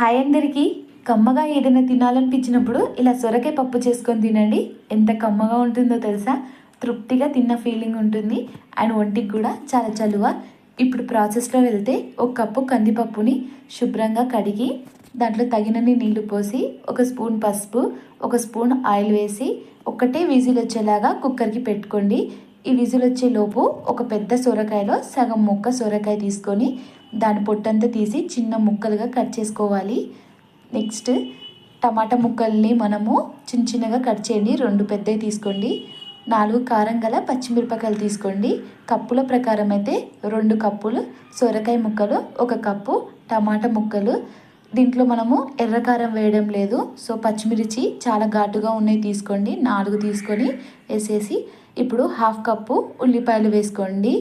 Hi అందరికీ. కమ్మగా ఏదైనా తినాలనిపించినప్పుడు ఇలా సొరకాయ పప్పు చేసుకొని తినండి. ఎంత కమ్మగా ఉంటుందో తెలుసా? తృప్తిగా తిన్న ఫీలింగ్ ఉంటుంది. అండ్ ఒంటికి కూడా చాలా చలువ. ఇప్పుడు ప్రాసెస్లో వెళ్తే ఒక కప్పు కందిపప్పుని శుభ్రంగా కడిగి దాంట్లో తగినన్ని నీళ్ళు పోసి ఒక స్పూన్ పసుపు ఒక స్పూన్ ఆయిల్ వేసి ఒకటే విజిల్ వచ్చేలాగా కుక్కర్కి పెట్టుకోండి. ఈ విజిల్ వచ్చే లోపు ఒక పెద్ద సొరకాయలో సగం ముక్క సొరకాయ తీసుకొని దాని పొట్టంతా తీసి చిన్న ముక్కలుగా కట్ చేసుకోవాలి. నెక్స్ట్ టమాటా ముక్కల్ని మనము చిన్న చిన్నగా కట్ చేయండి. రెండు పెద్దవి తీసుకోండి. నాలుగు కారం గల పచ్చిమిరపకాయలు తీసుకోండి. కప్పుల ప్రకారం అయితే రెండు కప్పులు సొరకాయ ముక్కలు ఒక కప్పు టమాటా ముక్కలు. దీంట్లో మనము ఎర్రకారం వేయడం లేదు. సో పచ్చిమిర్చి చాలా ఘాటుగా ఉన్నాయి తీసుకోండి. నాలుగు తీసుకొని వేసేసి ఇప్పుడు హాఫ్ కప్పు ఉల్లిపాయలు వేసుకోండి.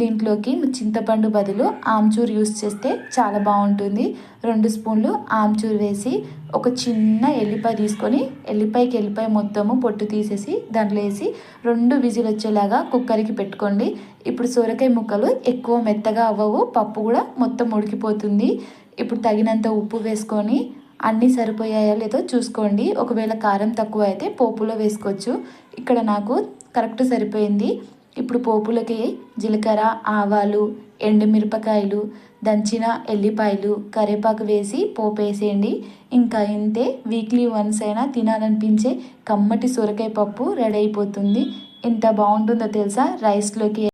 దీంట్లోకి చింతపండు బదులు ఆమ్చూర్ యూస్ చేస్తే చాలా బాగుంటుంది. రెండు స్పూన్లు ఆమ్చూర్ వేసి ఒక చిన్న ఎల్లిపాయ తీసుకొని ఎల్లిపాయకి ఎల్లిపాయ మొత్తము పొట్టు తీసేసి దాంట్లో వేసి రెండు విజిల్ వచ్చేలాగా కుక్కర్కి పెట్టుకోండి. ఇప్పుడు సొరకాయ ముక్కలు ఎక్కువ మెత్తగా అవ్వవు పప్పు కూడా మొత్తం ఉడికిపోతుంది. ఇప్పుడు తగినంత ఉప్పు వేసుకొని అన్నీ సరిపోయాయో లేదో చూసుకోండి. ఒకవేళ కారం తక్కువ అయితే పోపులో వేసుకోవచ్చు. ఇక్కడ నాకు కరెక్ట్ సరిపోయింది. ఇప్పుడు పోపులకి జీలకర్ర ఆవాలు ఎండుమిరపకాయలు దంచిన ఎల్లిపాయలు కరివేపాకు వేసి పోపు వేసేయండి. ఇంకా ఇంతే. వీక్లీ వన్స్ అయినా తినాలనిపించే కమ్మటి సొరకాయ పప్పు రెడీ అయిపోతుంది. ఎంత బాగుంటుందో తెలుసా? రైస్లోకి